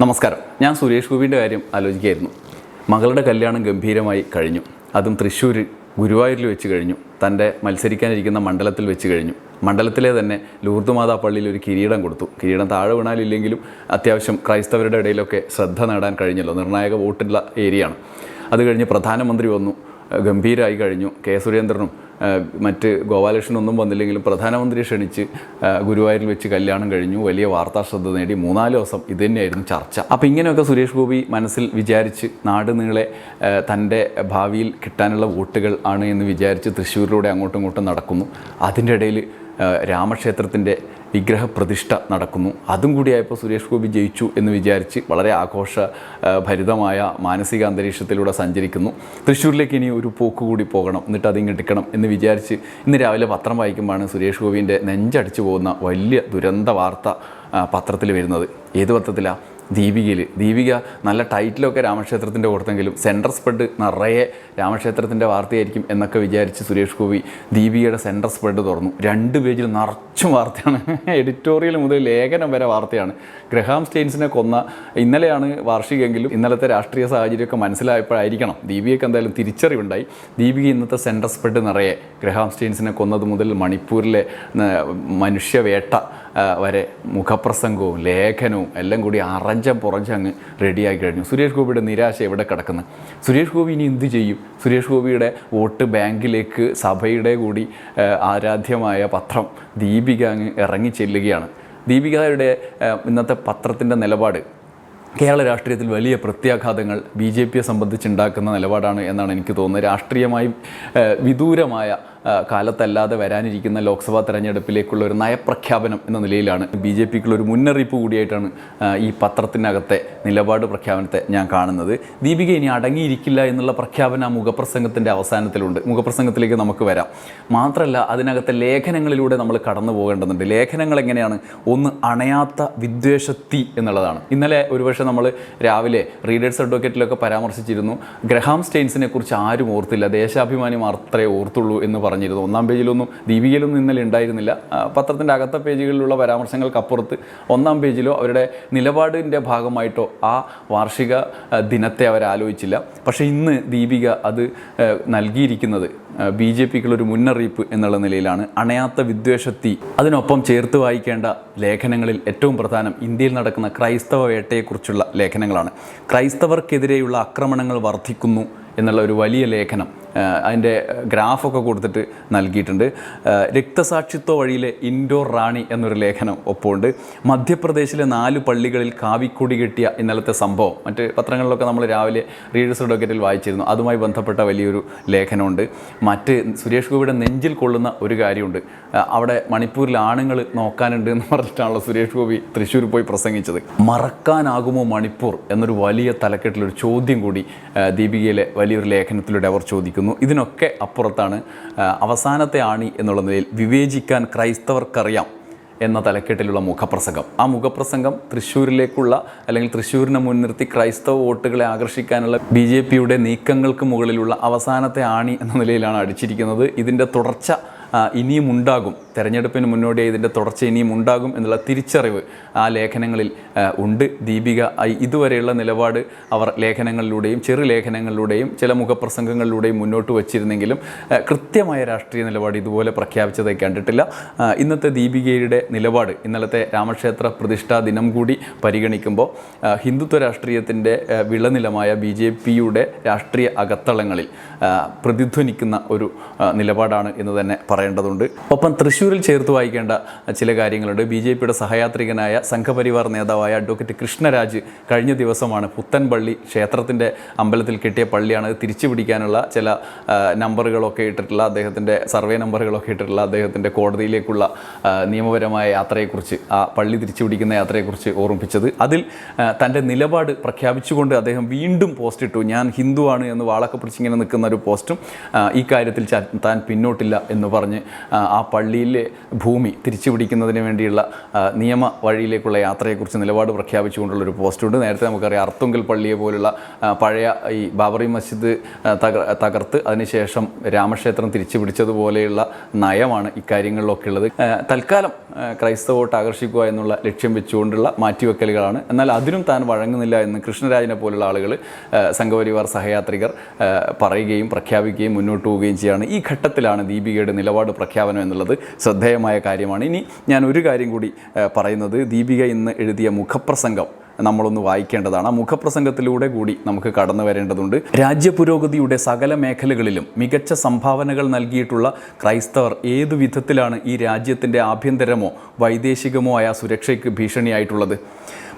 നമസ്കാരം. ഞാൻ സുരേഷ് ഗോപിന്റെ കാര്യം ആലോചിക്കുകയായിരുന്നു. മകളുടെ കല്യാണം ഗംഭീരമായി കഴിഞ്ഞു. അതും തൃശ്ശൂർ ഗുരുവായൂരിൽ വെച്ച് കഴിഞ്ഞു. തന്റെ മത്സരിക്കാനിരിക്കുന്ന മണ്ഡലത്തിൽ വെച്ച് കഴിഞ്ഞു. മണ്ഡലത്തിലെ തന്നെ ലൂർദ് മാതാ പള്ളിയിൽ ഒരു കിരീടം കൊടുത്തു. കിരീടം താഴെ വീണാലില്ലെങ്കിലും അത്യാവശ്യം ക്രൈസ്തവരുടെ ഇടയിലൊക്കെ ശ്രദ്ധ നേടാൻ കഴിഞ്ഞല്ലോ. നിർണായക വോട്ടുള്ള ഏരിയയാണ്. അത് കഴിഞ്ഞ് പ്രധാനമന്ത്രി വന്നു. ഗംഭീരമായി കഴിഞ്ഞു. കെ സുരേന്ദ്രനും മറ്റ് ഗോപാലകൃഷ്ണനൊന്നും വന്നില്ലെങ്കിലും പ്രധാനമന്ത്രിയെ ക്ഷണിച്ച് ഗുരുവായൂരിൽ വെച്ച് കല്യാണം കഴിഞ്ഞു. വലിയ വാർത്താ ശ്രദ്ധ നേടി. മൂന്നാൽ ദിവസം ഇത് തന്നെയായിരുന്നു ചർച്ച. അപ്പോൾ ഇങ്ങനെയൊക്കെ സുരേഷ് ഗോപി മനസ്സിൽ വിചാരിച്ച് നാട് നീളെ തന്റെ ഭാവിയിൽ കിട്ടാനുള്ള വോട്ടുകൾ ആണ് എന്ന് വിചാരിച്ച് തൃശ്ശൂരിലൂടെ അങ്ങോട്ടും ഇങ്ങോട്ടും നടക്കുന്നു. അതിന്റെ ഇടയിൽ രാമക്ഷേത്രത്തിന്റെ വിഗ്രഹപ്രതിഷ്ഠ നടക്കുന്നു. അതും കൂടിയായപ്പോൾ സുരേഷ് ഗോപി ജയിച്ചു എന്ന് വിചാരിച്ച് വളരെ ആഘോഷ ഭരിതമായ മാനസിക അന്തരീക്ഷത്തിലൂടെ സഞ്ചരിക്കുന്നു. തൃശ്ശൂരിലേക്ക് ഇനി ഒരു പോക്ക് കൂടി പോകണം. എന്നിട്ട് അത് എടുക്കണം എന്ന് വിചാരിച്ച് ഇന്ന് രാവിലെ പത്രം വായിക്കുമ്പോഴാണ് സുരേഷ് ഗോപിന്റെ നെഞ്ചടിച്ചു പോകുന്ന വലിയ ദുരന്ത വാർത്ത പത്രത്തിൽ വരുന്നത്. ഏത് പത്രത്തിലാണ് ദീപികയിൽ ദീപിക നല്ല ടൈറ്റിലൊക്കെ രാമക്ഷേത്രത്തിന്റെ കൊടുത്തെങ്കിലും സെൻട്രൽ സ്പ്രെഡ് നിറയെ രാമക്ഷേത്രത്തിന്റെ വാർത്തയായിരിക്കും എന്നൊക്കെ വിചാരിച്ച് സുരേഷ് ഗോപി ദീപികയുടെ സെൻട്രൽ സ്പ്രെഡ് തുറന്നു. രണ്ട് പേജിൽ നിറച്ചും വാർത്തയാണ്. എഡിറ്റോറിയൽ മുതൽ ലേഖനം വരെ വാർത്തയാണ്. ഗ്രഹാം സ്റ്റെയിൻസിനെ കൊന്ന ഇന്നലെയാണ് വാർഷികമെങ്കിലും ഇന്നലത്തെ രാഷ്ട്രീയ സാഹചര്യമൊക്കെ മനസ്സിലായപ്പോഴായിരിക്കണം ദീപികയ്ക്ക് എന്തായാലും തിരിച്ചറിവുണ്ടായി. ദീപിക ഇന്നത്തെ സെൻട്രൽ സ്പ്രെഡ് നിറയെ ഗ്രഹാം സ്റ്റെയിൻസിനെ കൊന്നത് മുതൽ മണിപ്പൂരിലെ മനുഷ്യവേട്ട വരെ മുഖപ്രസംഗവും ലേഖനവും എല്ലാം കൂടി അറഞ്ചം പുറഞ്ചങ്ങ് റെഡിയായി കഴിഞ്ഞു. സുരേഷ് ഗോപിയുടെ നിരാശ എവിടെ കിടക്കുന്നു? സുരേഷ് ഗോപി ഇനി എന്ത് ചെയ്യും? സുരേഷ് ഗോപിയുടെ വോട്ട് ബാങ്കിലേക്ക് സഭയുടെ കൂടി ആരാധ്യമായ പത്രം ദീപിക അങ്ങ് ഇറങ്ങി ചെല്ലുകയാണ്. ദീപികയുടെ ഇന്നത്തെ പത്രത്തിന്റെ നിലപാട് കേരള രാഷ്ട്രീയത്തിൽ വലിയ പ്രത്യാഘാതങ്ങൾ ബി ജെ പിയെ സംബന്ധിച്ചുണ്ടാക്കുന്ന നിലപാടാണ് എന്നാണ് എനിക്ക് തോന്നുന്നത്. രാഷ്ട്രീയമായി വിദൂരമായ കാലത്തല്ലാതെ വരാനിരിക്കുന്ന ലോക്സഭാ തെരഞ്ഞെടുപ്പിലേക്കുള്ള ഒരു നയപ്രഖ്യാപനം എന്ന നിലയിലാണ് ബി ജെ പിക്കുള്ള ഒരു മുന്നറിയിപ്പ് കൂടിയായിട്ടാണ് ഈ പത്രത്തിനകത്തെ നിലപാട് പ്രഖ്യാപനത്തെ ഞാൻ കാണുന്നത്. ദീപിക ഇനി അടങ്ങിയിരിക്കില്ല എന്നുള്ള പ്രഖ്യാപനം മുഖപ്രസംഗത്തിന്റെ അവസാനത്തിലുണ്ട്. മുഖപ്രസംഗത്തിലേക്ക് നമുക്ക് വരാം. മാത്രമല്ല അതിനകത്തെ ലേഖനങ്ങളിലൂടെ നമ്മൾ കടന്നു പോകേണ്ടതുണ്ട്. ലേഖനങ്ങൾ എങ്ങനെയാണ്? ഒന്ന് അണയാത്ത വിദ്വേഷത്തി എന്നുള്ളതാണ്. ഇന്നലെ ഒരുപക്ഷെ നമ്മൾ രാവിലെ റീഡേഴ്സ് അഡ്വക്കേറ്റിലൊക്കെ പരാമർശിച്ചിരുന്നു. ഗ്രഹാം സ്റ്റെയിൻസിനെ കുറിച്ച് ആരും ഓർത്തില്ല. ദേശാഭിമാനി മാത്രമേ ഓർത്തുള്ളൂ എന്ന് പറഞ്ഞിരുന്നു. ഒന്നാം പേജിലൊന്നും ദീപികയിലൊന്നും ഇന്നലെ ഉണ്ടായിരുന്നില്ല. പത്രത്തിന്റെ അകത്ത പേജുകളിലുള്ള പരാമർശങ്ങൾക്കപ്പുറത്ത് ഒന്നാം പേജിലോ അവരുടെ നിലപാടിന്റെ ഭാഗമായിട്ടോ ആ വാർഷിക ദിനത്തെ അവരാലോചിച്ചില്ല. പക്ഷേ ഇന്ന് ദീപിക അത് നൽകിയിരിക്കുന്നത് ബി ജെ പിക്കുള്ളൊരു മുന്നറിയിപ്പ് എന്നുള്ള നിലയിലാണ്. അണയാത്ത വിദ്വേഷത്തി. അതിനൊപ്പം ചേർത്ത് വായിക്കേണ്ട ലേഖനങ്ങളിൽ ഏറ്റവും പ്രധാനം ഇന്ത്യയിൽ നടക്കുന്ന ക്രൈസ്തവ വേട്ടയെക്കുറിച്ചുള്ള ലേഖനങ്ങളാണ്. ക്രൈസ്തവർക്കെതിരെയുള്ള ആക്രമണങ്ങൾ വർദ്ധിക്കുന്നു എന്നുള്ള ഒരു വലിയ ലേഖനം അതിന്റെ ഗ്രാഫൊക്കെ കൊടുത്തിട്ട് നൽകിയിട്ടുണ്ട്. രക്തസാക്ഷിത്വ വഴിയിലെ ഇൻഡോർ റാണി എന്നൊരു ലേഖനം ഒപ്പമുണ്ട്. മധ്യപ്രദേശിലെ നാല് പള്ളികളിൽ കാവിക്കൊടി കിട്ടിയ ഇന്നലത്തെ സംഭവം. മറ്റ് പത്രങ്ങളിലൊക്കെ നമ്മൾ രാവിലെ റീഡേഴ്സ് ഡോക്കറ്റിൽ വായിച്ചിരുന്നു. അതുമായി ബന്ധപ്പെട്ട വലിയൊരു ലേഖനമുണ്ട്. മറ്റ് സുരേഷ് ഗോപിയുടെ നെഞ്ചിൽ കൊള്ളുന്ന ഒരു കാര്യമുണ്ട്. അവിടെ മണിപ്പൂരിൽ ആണുങ്ങൾ നോക്കാനുണ്ട് എന്ന് പറഞ്ഞിട്ടാണല്ലോ സുരേഷ് ഗോപി തൃശ്ശൂർ പോയി പ്രസംഗിച്ചത്. മറക്കാനാകുമോ മണിപ്പൂർ എന്നൊരു വലിയ തലക്കെട്ടിലൊരു ചോദ്യം കൂടി ദീപികയിലെ വലിയൊരു ലേഖനത്തിലൂടെ അവർ ചോദിക്കുന്നു. ഇതിനൊക്കെ അപ്പുറത്താണ് അവസാനത്തെ ആണി എന്നുള്ള നിലയിൽ വിവേചിക്കാൻ ക്രൈസ്തവർക്കറിയാം എന്ന തലക്കെട്ടിലുള്ള മുഖപ്രസംഗം. ആ മുഖപ്രസംഗം തൃശ്ശൂരിലേക്കുള്ള അല്ലെങ്കിൽ തൃശ്ശൂരിനെ മുൻനിർത്തി ക്രൈസ്തവ വോട്ടുകളെ ആകർഷിക്കാനുള്ള ബി ജെ പിയുടെ നീക്കങ്ങൾക്ക് മുകളിലുള്ള അവസാനത്തെ ആണി എന്ന നിലയിലാണ് അടിച്ചിരിക്കുന്നത്. ഇതിന്റെ തുടർച്ച ഇനിയും ഉണ്ടാകും. തെരഞ്ഞെടുപ്പിന് മുന്നോടിയായി ഇതിന്റെ തുടർച്ച ഇനിയും ഉണ്ടാകും എന്നുള്ള തിരിച്ചറിവ് ആ ലേഖനങ്ങളിൽ ഉണ്ട്. ദീപിക ഇതുവരെയുള്ള നിലപാട് അവർ ലേഖനങ്ങളിലൂടെയും ചെറു ലേഖനങ്ങളിലൂടെയും ചില മുഖപ്രസംഗങ്ങളിലൂടെയും മുന്നോട്ട് വച്ചിരുന്നെങ്കിലും കൃത്യമായ രാഷ്ട്രീയ നിലപാട് ഇതുപോലെ പ്രഖ്യാപിച്ചതായി കണ്ടിട്ടില്ല. ഇന്നത്തെ ദീപികയുടെ നിലപാട് ഇന്നലത്തെ രാമക്ഷേത്ര പ്രതിഷ്ഠാ ദിനം കൂടി പരിഗണിക്കുമ്പോൾ ഹിന്ദുത്വ രാഷ്ട്രീയത്തിന്റെ വിളനിലമായ ബി ജെ പിയുടെ രാഷ്ട്രീയ അകത്തളങ്ങളിൽ പ്രതിധ്വനിക്കുന്ന ഒരു നിലപാടാണ് എന്ന് തന്നെ പറയേണ്ടതുണ്ട്. ഒപ്പം തൃശ്ശൂരിൽ ചേർത്ത് വായിക്കേണ്ട ചില കാര്യങ്ങളുണ്ട്. ബി ജെ പിയുടെ സഹയാത്രികനായ സംഘപരിവാർ നേതാവായ അഡ്വക്കേറ്റ് കൃഷ്ണരാജ് കഴിഞ്ഞ ദിവസമാണ് പുത്തൻപള്ളി ക്ഷേത്രത്തിന്റെ അമ്പലത്തിൽ കിട്ടിയ പള്ളിയാണ് തിരിച്ചു പിടിക്കാനുള്ള ചില നമ്പറുകളൊക്കെ ഇട്ടിട്ടുള്ള അദ്ദേഹത്തിന്റെ സർവേ നമ്പറുകളൊക്കെ ഇട്ടിട്ടുള്ള അദ്ദേഹത്തിന്റെ കോടതിയിലേക്കുള്ള നിയമപരമായ യാത്രയെക്കുറിച്ച് ആ പള്ളി തിരിച്ചു പിടിക്കുന്ന യാത്രയെക്കുറിച്ച് ഓർമ്മിപ്പിച്ചത്. അതിൽ തന്റെ നിലപാട് പ്രഖ്യാപിച്ചുകൊണ്ട് അദ്ദേഹം വീണ്ടും പോസ്റ്റ് ഇട്ടു. ഞാൻ ഹിന്ദുവാണ് എന്ന് വാളൊക്കെ പിടിച്ചിങ്ങനെ നിൽക്കുന്ന ഒരു പോസ്റ്റും ഈ കാര്യത്തിൽ താൻ പിന്നോട്ടില്ല എന്ന് പറഞ്ഞ് ആ, ആ പള്ളിയിലെ ഭൂമി തിരിച്ചു പിടിക്കുന്നതിന് വേണ്ടിയുള്ള നിയമ വഴിയിലേക്കുള്ള യാത്രയെക്കുറിച്ച് നിലപാട് പ്രഖ്യാപിച്ചുകൊണ്ടുള്ള ഒരു പോസ്റ്റുണ്ട്. നേരത്തെ നമുക്കറിയാം അർത്തുങ്കൽ പള്ളിയെ പോലുള്ള പഴയ ഈ ബാബറി മസ്ജിദ് തകർത്ത് അതിനുശേഷം രാമക്ഷേത്രം തിരിച്ചു പിടിച്ചതുപോലെയുള്ള നയമാണ് ഇക്കാര്യങ്ങളിലൊക്കെ ഉള്ളത് തൽക്കാലം ക്രൈസ്തവ വോട്ട് ആകർഷിക്കുക എന്നുള്ള ലക്ഷ്യം വെച്ചുകൊണ്ടുള്ള മാറ്റിവെക്കലുകളാണ്. എന്നാൽ അതിനും താൻ വഴങ്ങുന്നില്ല എന്ന് കൃഷ്ണരാജിനെ പോലുള്ള ആളുകൾ സംഘപരിവാർ സഹയാത്രികർ പറയുകയും പ്രഖ്യാപിക്കുകയും മുന്നോട്ട് പോവുകയും ചെയ്യുകയാണ് ഈ ഘട്ടത്തിലാണ് ദീപികയുടെ നിലപാട് പ്രഖ്യാപനം എന്നുള്ളത് ശ്രദ്ധേയമായ കാര്യമാണ്. ഇനി ഞാൻ ഒരു കാര്യം കൂടി പറയുന്നത്. ദീപിക ഇന്ന് എഴുതിയ മുഖപ്രസംഗം നമ്മളൊന്ന് വായിക്കേണ്ടതാണ്. ആ മുഖപ്രസംഗത്തിലൂടെ കൂടി നമുക്ക് കടന്നു വരേണ്ടതുണ്ട്. രാജ്യപുരോഗതിയുടെ സകല മേഖലകളിലും മികച്ച സംഭാവനകൾ നൽകിയിട്ടുള്ള ക്രൈസ്തവർ ഏതു വിധത്തിലാണ് ഈ രാജ്യത്തിന്റെ ആഭ്യന്തരമോ വൈദേശികമോ ആയ സുരക്ഷയ്ക്ക് ഭീഷണിയായിട്ടുള്ളത്?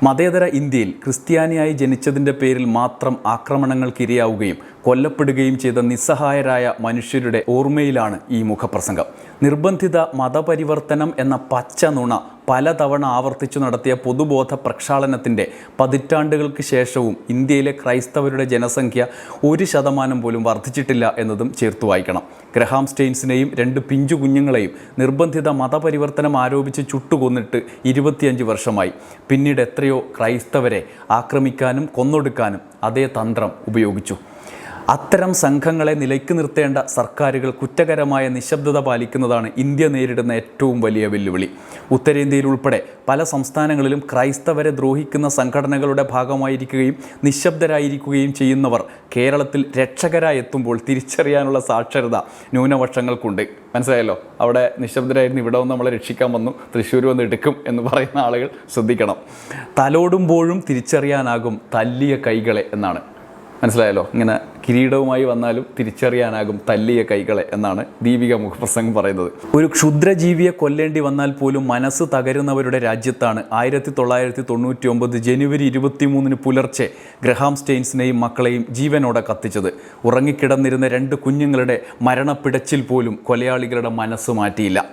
മതേതര ഇന്ത്യയിൽ ക്രിസ്ത്യാനിയായി ജനിച്ചതിന്റെ പേരിൽ മാത്രം ആക്രമണങ്ങൾക്കിരയാവുകയും കൊല്ലപ്പെടുകയും ചെയ്ത നിസ്സഹായരായ മനുഷ്യരുടെ ഓർമ്മയിലാണ് ഈ മുഖപ്രസംഗം. നിർബന്ധിത മതപരിവർത്തനം എന്ന പച്ച നുണ പലതവണ ആവർത്തിച്ചു നടത്തിയ പൊതുബോധ പ്രക്ഷാളനത്തിന്റെ പതിറ്റാണ്ടുകൾക്ക് ശേഷവും ഇന്ത്യയിലെ ക്രൈസ്തവരുടെ ജനസംഖ്യ ഒരു ശതമാനം പോലും വർദ്ധിച്ചിട്ടില്ല എന്നതും ചേർത്ത് വായിക്കണം. ഗ്രഹാം സ്റ്റെയിൻസിനെയും രണ്ട് പിഞ്ചു കുഞ്ഞുങ്ങളെയും നിർബന്ധിത മതപരിവർത്തനം ആരോപിച്ച് ചുട്ടുകൊന്നിട്ട് ഇരുപത്തിയഞ്ച് വർഷമായി. പിന്നീട് എത്രയോ ക്രൈസ്തവരെ ആക്രമിക്കാനും കൊന്നൊടുക്കാനും അതേ തന്ത്രം ഉപയോഗിച്ചു. അത്തരം സംഘങ്ങളെ നിലയ്ക്ക് നിർത്തേണ്ട സർക്കാരുകൾ കുറ്റകരമായ നിശബ്ദത പാലിക്കുന്നതാണ് ഇന്ത്യ നേരിടുന്ന ഏറ്റവും വലിയ വെല്ലുവിളി. ഉത്തരേന്ത്യയിൽ ഉൾപ്പെടെ പല സംസ്ഥാനങ്ങളിലും ക്രൈസ്തവരെ ദ്രോഹിക്കുന്ന സംഘടനകളുടെ ഭാഗമായിരിക്കുകയും നിശബ്ദരായിരിക്കുകയും ചെയ്യുന്നവർ കേരളത്തിൽ രക്ഷകരായെത്തുമ്പോൾ തിരിച്ചറിയാനുള്ള സാക്ഷരത ന്യൂനപക്ഷങ്ങൾക്കുണ്ട്. മനസ്സിലായല്ലോ? അവിടെ നിശബ്ദരായിരുന്നു ഇവിടെ വന്ന് നമ്മളെ രക്ഷിക്കാൻ വന്നു തൃശ്ശൂർ വന്ന് എടുക്കും എന്ന് പറയുന്ന ആളുകൾ ശ്രദ്ധിക്കണം. തലോടുമ്പോഴും തിരിച്ചറിയാനാകും തല്ലിയ കൈകളെ എന്നാണ്. മനസ്സിലായല്ലോ? ഇങ്ങനെ കിരീടവുമായി വന്നാലും തിരിച്ചറിയാനാകും തല്ലിയ കൈകളെ എന്നാണ് ദീപിക മുഖപ്രസംഗം പറയുന്നത്. ഒരു ക്ഷുദ്രജീവിയെ കൊല്ലേണ്ടി വന്നാൽ പോലും മനസ്സ് തകരുന്നവരുടെ രാജ്യത്താണ്. ആയിരത്തി തൊള്ളായിരത്തി തൊണ്ണൂറ്റി ഒമ്പത് ജനുവരി ഇരുപത്തിമൂന്നിന് പുലർച്ചെ ഗ്രഹാം സ്റ്റെയിൻസിനെയും മക്കളെയും ജീവനോടെ കത്തിച്ചത്. ഉറങ്ങിക്കിടന്നിരുന്ന രണ്ട് കുഞ്ഞുങ്ങളുടെ മരണപ്പിടച്ചിൽ പോലും കൊലയാളികളുടെ മനസ്സ് മാറ്റിയില്ല.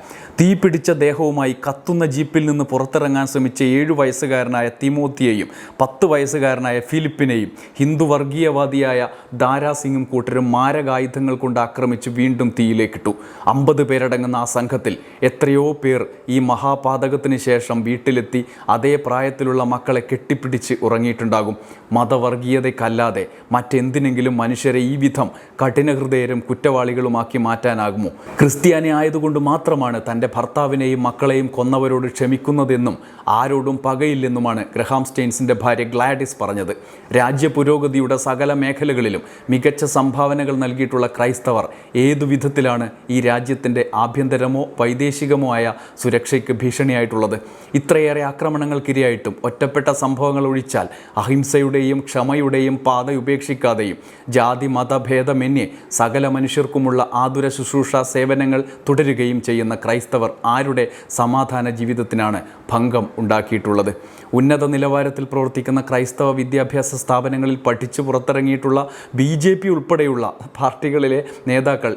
തീ പിടിച്ച ദേഹവുമായി കത്തുന്ന ജീപ്പിൽ നിന്ന് പുറത്തിറങ്ങാൻ ശ്രമിച്ച ഏഴു വയസ്സുകാരനായ തിമോത്തിയെയും പത്ത് വയസ്സുകാരനായ ഫിലിപ്പിനെയും ഹിന്ദു വർഗീയവാദിയായ ദാരാ സിംഗും കൂട്ടരും മാരകായുധങ്ങൾ കൊണ്ട് ആക്രമിച്ച് വീണ്ടും തീയിലേക്കിട്ടു. അമ്പത് പേരടങ്ങുന്ന ആ സംഘത്തിൽ എത്രയോ പേർ ഈ മഹാപാതകത്തിന് ശേഷം വീട്ടിലെത്തി അതേ പ്രായത്തിലുള്ള മക്കളെ കെട്ടിപ്പിടിച്ച് ഉറങ്ങിയിട്ടുണ്ടാകും. മതവർഗീയതയ്ക്കല്ലാതെ മറ്റെന്തിനെങ്കിലും മനുഷ്യരെ ഈ വിധം കഠിനഹൃദയരും കുറ്റവാളികളുമാക്കി മാറ്റാനാകുമോ? ക്രിസ്ത്യാനി ആയതുകൊണ്ട് മാത്രമാണ് തന്റെ ഭർത്താവിനെയും മക്കളെയും കൊന്നവരോട് ക്ഷമിക്കുന്നതെന്നും ആരോടും പകയില്ലെന്നുമാണ് ഗ്രഹാം സ്റ്റെയിൻസിന്റെ ഭാര്യ ഗ്ലാഡിസ് പറഞ്ഞത്. രാജ്യ പുരോഗതിയുടെ സകല മേഖലകളിലും മികച്ച സംഭാവനകൾ നൽകിയിട്ടുള്ള ക്രൈസ്തവർ ഏതു വിധത്തിലാണ് ഈ രാജ്യത്തിന്റെ ആഭ്യന്തരമോ വൈദേശികമോ ആയ സുരക്ഷയ്ക്ക് ഭീഷണിയായിട്ടുള്ളത്? ഇത്രയേറെ ആക്രമണങ്ങൾക്കിരയായിട്ടും ഒറ്റപ്പെട്ട സംഭവങ്ങൾ ഒഴിച്ചാൽ അഹിംസയുടെയും ക്ഷമയുടെയും പാത ഉപേക്ഷിക്കാതെയും ജാതി മതഭേദമെന്യേ സകല മനുഷ്യർക്കുമുള്ള ആതുര ശുശ്രൂഷ സേവനങ്ങൾ തുടരുകയും ചെയ്യുന്ന ക്രൈസ്തവർ ആരുടെ സമാധാന ജീവിതത്തിനാണ് ഭംഗം ഉണ്ടാക്കിയിട്ടുള്ളത്? ഉന്നത നിലവാരത്തിൽ പ്രവർത്തിക്കുന്ന ക്രൈസ്തവ വിദ്യാഭ്യാസ സ്ഥാപനങ്ങളിൽ പഠിച്ചു പുറത്തിറങ്ങിയിട്ടുള്ള ബി ജെ പി ഉൾപ്പെടെയുള്ള പാർട്ടികളിലെ നേതാക്കൾ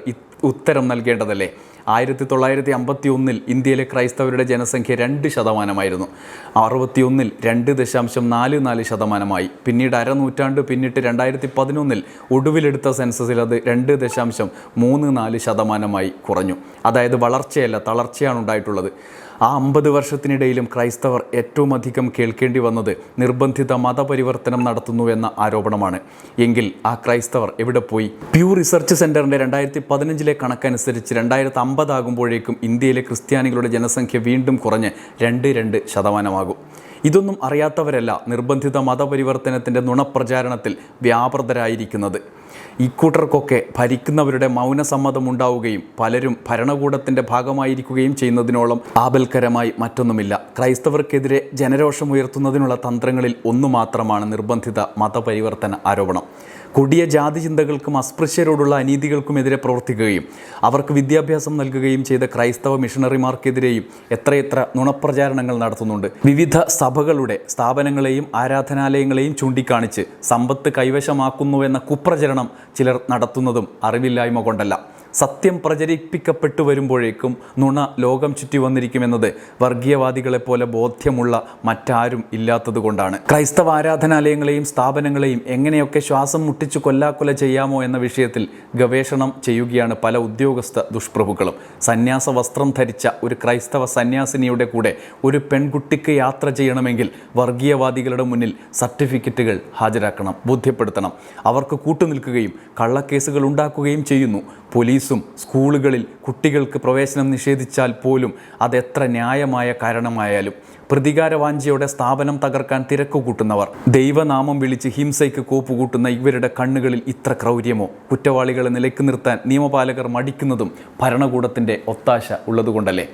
ഉത്തരം നൽകേണ്ടതല്ലേ? ആയിരത്തി തൊള്ളായിരത്തി അമ്പത്തി ഒന്നിൽ ഇന്ത്യയിലെ ക്രൈസ്തവരുടെ ജനസംഖ്യ രണ്ട് ശതമാനമായിരുന്നു. അറുപത്തിയൊന്നിൽ രണ്ട് ദശാംശം നാല് നാല് ശതമാനമായി. പിന്നീട് അരനൂറ്റാണ്ട് പിന്നിട്ട് രണ്ടായിരത്തി പതിനൊന്നിൽ ഒടുവിലെടുത്ത സെൻസസിൽ അത് രണ്ട് ദശാംശം മൂന്ന് നാല് ശതമാനമായി കുറഞ്ഞു. അതായത് വളർച്ചയല്ല തളർച്ചയാണ് ഉണ്ടായിട്ടുള്ളത്. ആ അമ്പത് വർഷത്തിനിടയിലും ക്രൈസ്തവർ ഏറ്റവും അധികം കേൾക്കേണ്ടി വന്നത് നിർബന്ധിത മതപരിവർത്തനം നടത്തുന്നു എന്ന ആരോപണമാണ്. എങ്കിൽ ആ ക്രൈസ്തവർ എവിടെ പോയി? പ്യൂ റിസർച്ച് സെന്ററിന്റെ രണ്ടായിരത്തി പതിനഞ്ചിലെ കണക്കനുസരിച്ച് രണ്ടായിരത്തി അമ്പതാകുമ്പോഴേക്കും ഇന്ത്യയിലെ ക്രിസ്ത്യാനികളുടെ ജനസംഖ്യ വീണ്ടും കുറഞ്ഞ് രണ്ട് രണ്ട് ശതമാനമാകും. ഇതൊന്നും അറിയാത്തവരല്ല നിർബന്ധിത മതപരിവർത്തനത്തിന്റെ നുണപ്രചാരണത്തിൽ വ്യാപൃതരായിരിക്കുന്നത്. ഇക്കൂട്ടർക്കൊക്കെ ഭരിക്കുന്നവരുടെ മൗനസമ്മതമുണ്ടാവുകയും പലരും ഭരണകൂടത്തിന്റെ ഭാഗമായിരിക്കുകയും ചെയ്യുന്നതിനോളം ആപൽക്കരമായി മറ്റൊന്നുമില്ല. ക്രൈസ്തവർക്കെതിരെ ജനരോഷമുയർത്തുന്നതിനുള്ള തന്ത്രങ്ങളിൽ ഒന്നു മാത്രമാണ് നിർബന്ധിത മതപരിവർത്തന ആരോപണം. കൊടിയ ജാതി ചിന്തകൾക്കും അസ്പൃശ്യരോടുള്ള അനീതികൾക്കുമെതിരെ പ്രവർത്തിക്കുകയും അവർക്ക് വിദ്യാഭ്യാസം നൽകുകയും ചെയ്ത ക്രൈസ്തവ മിഷണറിമാർക്കെതിരെയും എത്രയെത്ര നുണപ്രചാരണങ്ങൾ നടത്തുന്നുണ്ട്. വിവിധ സഭകളുടെ സ്ഥാപനങ്ങളെയും ആരാധനാലയങ്ങളെയും ചൂണ്ടിക്കാണിച്ച് സമ്പത്ത് കൈവശമാക്കുന്നുവെന്ന കുപ്രചരണം ചിലർ നടത്തുന്നതും അറിവില്ലായ്മ കൊണ്ടല്ല. സത്യം പ്രചരിപ്പിക്കപ്പെട്ടു വരുമ്പോഴേക്കും നുണ ലോകം ചുറ്റി വന്നിരിക്കുമെന്നത് വർഗീയവാദികളെപ്പോലെ ബോധ്യമുള്ള മറ്റാരും ഇല്ലാത്തതുകൊണ്ടാണ് ക്രൈസ്തവ ആരാധനാലയങ്ങളെയും സ്ഥാപനങ്ങളെയും എങ്ങനെയൊക്കെ ശ്വാസം മുട്ടിച്ചു കൊല്ലാക്കൊല ചെയ്യാമോ എന്ന വിഷയത്തിൽ ഗവേഷണം ചെയ്യുകയാണ് പല ഉദ്യോഗസ്ഥ ദുഷ്പ്രഭുക്കളും. സന്യാസ വസ്ത്രം ധരിച്ച ഒരു ക്രൈസ്തവ സന്യാസിനിയുടെ കൂടെ ഒരു പെൺകുട്ടിക്ക് യാത്ര ചെയ്യണമെങ്കിൽ വർഗീയവാദികളുടെ മുന്നിൽ സർട്ടിഫിക്കറ്റുകൾ ഹാജരാക്കണം ബോധ്യപ്പെടുത്തണം. അവർക്ക് കൂട്ടുനിൽക്കുകയും കള്ളക്കേസുകൾ ഉണ്ടാക്കുകയും ചെയ്യുന്നു. പോലീസും സ്കൂളുകളിൽ കുട്ടികൾക്ക് പ്രവേശനം നിഷേധിച്ചാൽ പോലും അതെത്ര ന്യായമായ കാരണമായാലും പ്രതികാരവാഞ്ചിയോടെ സ്ഥാപനം തകർക്കാൻ തിരക്ക് കൂട്ടുന്നവർ ദൈവനാമം വിളിച്ച് ഹിംസയ്ക്ക് കോപ്പുകൂട്ടുന്ന ഇവരുടെ കണ്ണുകളിൽ ഇത്ര ക്രൗര്യമോ? കുറ്റവാളികളെ നിലയ്ക്ക് നിർത്താൻ നിയമപാലകർ മടിക്കുന്നതും ഭരണകൂടത്തിന്റെ ഒത്താശ ഉള്ളതുകൊണ്ടല്ലേ?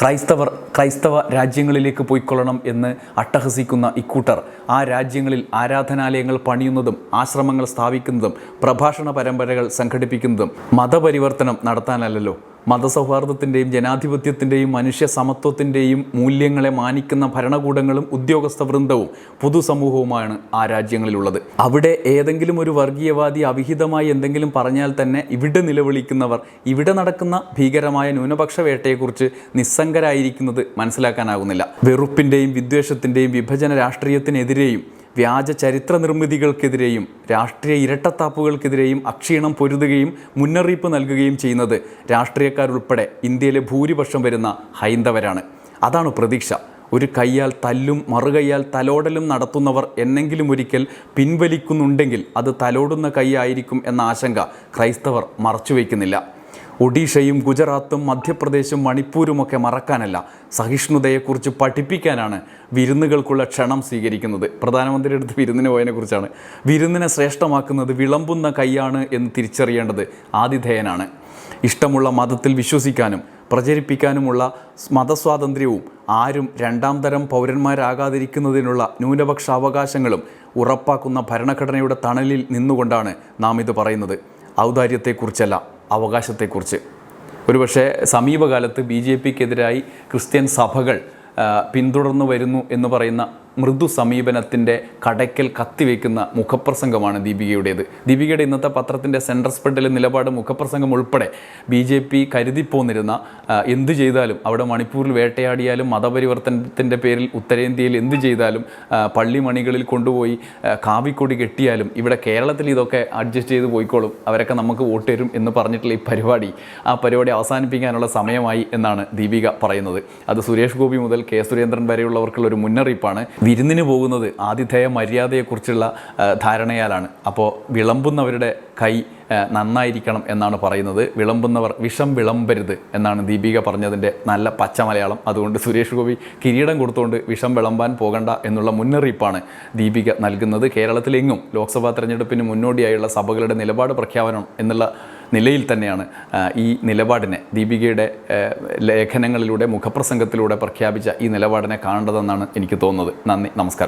ക്രൈസ്തവർ ക്രൈസ്തവ രാജ്യങ്ങളിലേക്ക് പോയിക്കൊള്ളണം എന്ന് അട്ടഹസിക്കുന്ന ഇക്കൂട്ടർ ആ രാജ്യങ്ങളിൽ ആരാധനാലയങ്ങൾ പണിയുന്നതും ആശ്രമങ്ങൾ സ്ഥാപിക്കുന്നതും പ്രഭാഷണ പരമ്പരകൾ സംഘടിപ്പിക്കുന്നതും മതപരിവർത്തനം നടത്താനല്ലല്ലോ. മതസൗഹാർദ്ദത്തിന്റെയും ജനാധിപത്യത്തിന്റെയും മനുഷ്യ സമത്വത്തിന്റെയും മൂല്യങ്ങളെ മാനിക്കുന്ന ഭരണകൂടങ്ങളും ഉദ്യോഗസ്ഥ വൃന്ദവും പൊതുസമൂഹവുമാണ് ആ രാജ്യങ്ങളിലുള്ളത്. അവിടെ ഏതെങ്കിലും ഒരു വർഗീയവാദി അവിഹിതമായി എന്തെങ്കിലും പറഞ്ഞാൽ തന്നെ ഇവിടെ നിലവിളിക്കുന്നവർ ഇവിടെ നടക്കുന്ന ഭീകരമായ ന്യൂനപക്ഷ വേട്ടയെക്കുറിച്ച് നിസ്സംഗരായിരിക്കുന്നത് മനസ്സിലാക്കാനാകുന്നില്ല. വെറുപ്പിന്റെയും വിദ്വേഷത്തിന്റെയും വിഭജന രാഷ്ട്രീയത്തിനെതിരെയും വ്യാജ ചരിത്ര നിർമ്മിതികൾക്കെതിരെയും രാഷ്ട്രീയ ഇരട്ടത്താപ്പുകൾക്കെതിരെയും അക്ഷീണം പൊരുതുകയും മുന്നറിയിപ്പ് നൽകുകയും ചെയ്യുന്നത് രാഷ്ട്രീയക്കാരുൾപ്പെടെ ഇന്ത്യയിലെ ഭൂരിപക്ഷം വരുന്ന ഹൈന്ദവരാണ്. അതാണ് പ്രതീക്ഷ. ഒരു കൈയാൽ തല്ലും മറുകയ്യാൽ തലോടലും നടത്തുന്നവർ എന്നെങ്കിലും ഒരിക്കൽ പിൻവലിക്കുന്നുണ്ടെങ്കിൽ അത് തലോടുന്ന കൈയായിരിക്കും എന്ന ആശങ്ക ക്രൈസ്തവർ മറച്ചുവെക്കുന്നില്ല ഒഡീഷയും ഗുജറാത്തും മധ്യപ്രദേശും മണിപ്പൂരുമൊക്കെ മറക്കാനല്ല. സഹിഷ്ണുതയെക്കുറിച്ച് പഠിപ്പിക്കാനാണ് വിരുന്നുകൾക്കുള്ള ക്ഷണം സ്വീകരിക്കുന്നത്. പ്രധാനമന്ത്രിയുടെ അടുത്ത് വിരുന്നിന് പോയതിനെക്കുറിച്ചാണ്. വിരുന്നിനെ ശ്രേഷ്ഠമാക്കുന്നത് വിളമ്പുന്ന കൈയാണ് എന്ന് തിരിച്ചറിയേണ്ടത് ആതിഥേയനാണ്. ഇഷ്ടമുള്ള മതത്തിൽ വിശ്വസിക്കാനും പ്രചരിപ്പിക്കാനുമുള്ള മതസ്വാതന്ത്ര്യവും ആരും രണ്ടാം തരം പൗരന്മാരാകാതിരിക്കുന്നതിനുള്ള ന്യൂനപക്ഷ അവകാശങ്ങളും ഉറപ്പാക്കുന്ന ഭരണഘടനയുടെ തണലിൽ നിന്നുകൊണ്ടാണ് നാം ഇത് പറയുന്നത്. ഔദാര്യത്തെക്കുറിച്ചല്ല. അവകാശത്തെക്കുറിച്ച്. ഒരുപക്ഷെ സമീപകാലത്ത് ബി ജെ പിക്കെതിരായി ക്രിസ്ത്യൻ സഭകൾ പിന്തുടർന്നു വരുന്നു എന്ന് പറയുന്ന മൃദു സമീപനത്തിന്റെ കടയ്ക്കൽ കത്തിവെക്കുന്ന മുഖപ്രസംഗമാണ് ദീപികയുടേത്. ദീപികയുടെ ഇന്നത്തെ പത്രത്തിന്റെ സെൻട്രൽ സ്പ്രെഡിലെ നിലപാട് മുഖപ്രസംഗം ഉൾപ്പെടെ ബി ജെ പി കരുതിപ്പോന്നിരുന്ന എന്ത് ചെയ്താലും അവിടെ മണിപ്പൂരിൽ വേട്ടയാടിയാലും മതപരിവർത്തനത്തിന്റെ പേരിൽ ഉത്തരേന്ത്യയിൽ എന്ത് ചെയ്താലും പള്ളി പള്ളിമണികളിൽ കൊണ്ടുപോയി കാവിക്കൊടി കെട്ടിയാലും ഇവിടെ കേരളത്തിൽ ഇതൊക്കെ അഡ്ജസ്റ്റ് ചെയ്ത് പോയിക്കോളും അവരൊക്കെ നമുക്ക് വോട്ട് തരും എന്ന് പറഞ്ഞിട്ടുള്ള ഈ പരിപാടി ആ പരിപാടി അവസാനിപ്പിക്കാനുള്ള സമയമായി എന്നാണ് ദീപിക പറയുന്നത്. അത് സുരേഷ് ഗോപി മുതൽ കെ സുരേന്ദ്രൻ വരെയുള്ളവർക്കുള്ള ഒരു മുന്നറിയിപ്പാണ്. വിരുന്നിന് പോകുന്നത് ആതിഥേയ മര്യാദയെക്കുറിച്ചുള്ള ധാരണയാലാണ്. അപ്പോൾ വിളമ്പുന്നവരുടെ കൈ നന്നായിരിക്കണം എന്നാണ് പറയുന്നത്. വിളമ്പുന്നവർ വിഷം വിളമ്പരുത് എന്നാണ് ദീപിക പറഞ്ഞതിന്റെ നല്ല പച്ച മലയാളം. അതുകൊണ്ട് സുരേഷ് ഗോപി കിരീടം കൊടുത്തുകൊണ്ട് വിഷം വിളമ്പാൻ പോകണ്ട എന്നുള്ള മുന്നറിയിപ്പാണ് ദീപിക നൽകുന്നത്. കേരളത്തിലെങ്ങും ലോക്സഭാ തെരഞ്ഞെടുപ്പിന് മുന്നോടിയായുള്ള സഭകളുടെ നിലപാട് പ്രഖ്യാപനം എന്നുള്ള നിലയിൽ തന്നെയാണ് ഈ നിലപാടിനെ ദീപികയുടെ ലേഖനങ്ങളിലൂടെ മുഖപ്രസംഗത്തിലൂടെ പ്രഖ്യാപിച്ച ഈ നിലപാടിനെ കാണേണ്ടതെന്നാണ് എനിക്ക് തോന്നുന്നത്. നന്ദി നമസ്കാരം.